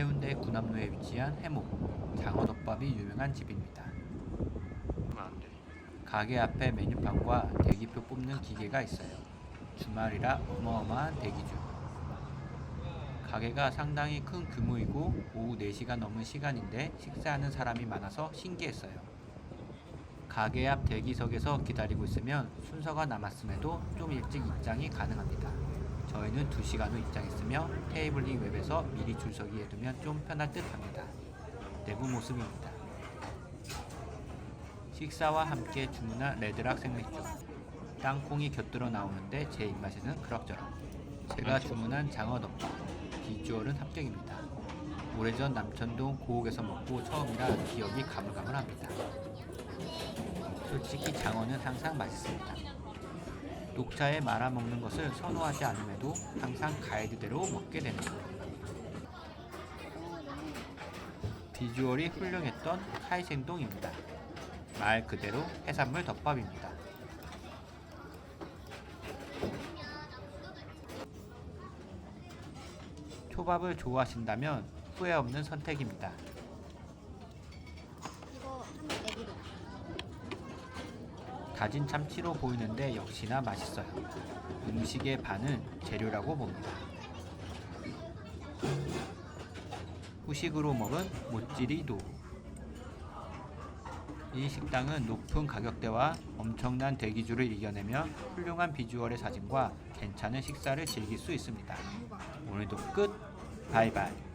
해운대 구남로에 위치한 해목 장어덮밥이 유명한 집입니다. 돼. 가게 앞에 메뉴판과 대기표 뽑는 기계가 있어요. 주말이라 어마어마한 대기줄. 가게가 상당히 큰 규모이고 오후 4시가 넘은 시간인데 식사하는 사람이 많아서 신기했어요. 가게 앞 대기석에서 기다리고 있으면 순서가 남았음에도 좀 일찍 입장이 가능합니다. 저희는 2시간 후 입장했으며 테이블링 웹에서 미리 줄서기 해두면 좀 편할 듯 합니다. 내부 모습입니다. 식사와 함께 주문한 레드락 생맥주. 땅콩이 곁들여 나오는데 제 입맛에는 그럭저럭. 제가 주문한 장어덮밥. 비주얼은 합격입니다. 오래전 남천동 고옥에서 먹고 처음이라 기억이 가물가물합니다. 솔직히 장어는 항상 맛있습니다. 녹차에 말아 먹는 것을 선호하지 않음에도 항상 가이드대로 먹게 되네요. 비주얼이 훌륭했던 카이센동입니다. 말 그대로 해산물 덮밥입니다. 초밥을 좋아하신다면 후회 없는 선택입니다. 이거 한번 내기로. 다진 참치로 보이는데 역시나 맛있어요. 음식의 반은 재료라고 봅니다. 후식으로 먹은 모찌리도. 이 식당은 높은 가격대와 엄청난 대기줄을 이겨내며 훌륭한 비주얼의 사진과 괜찮은 식사를 즐길 수 있습니다. 오늘도 끝! 바이바이.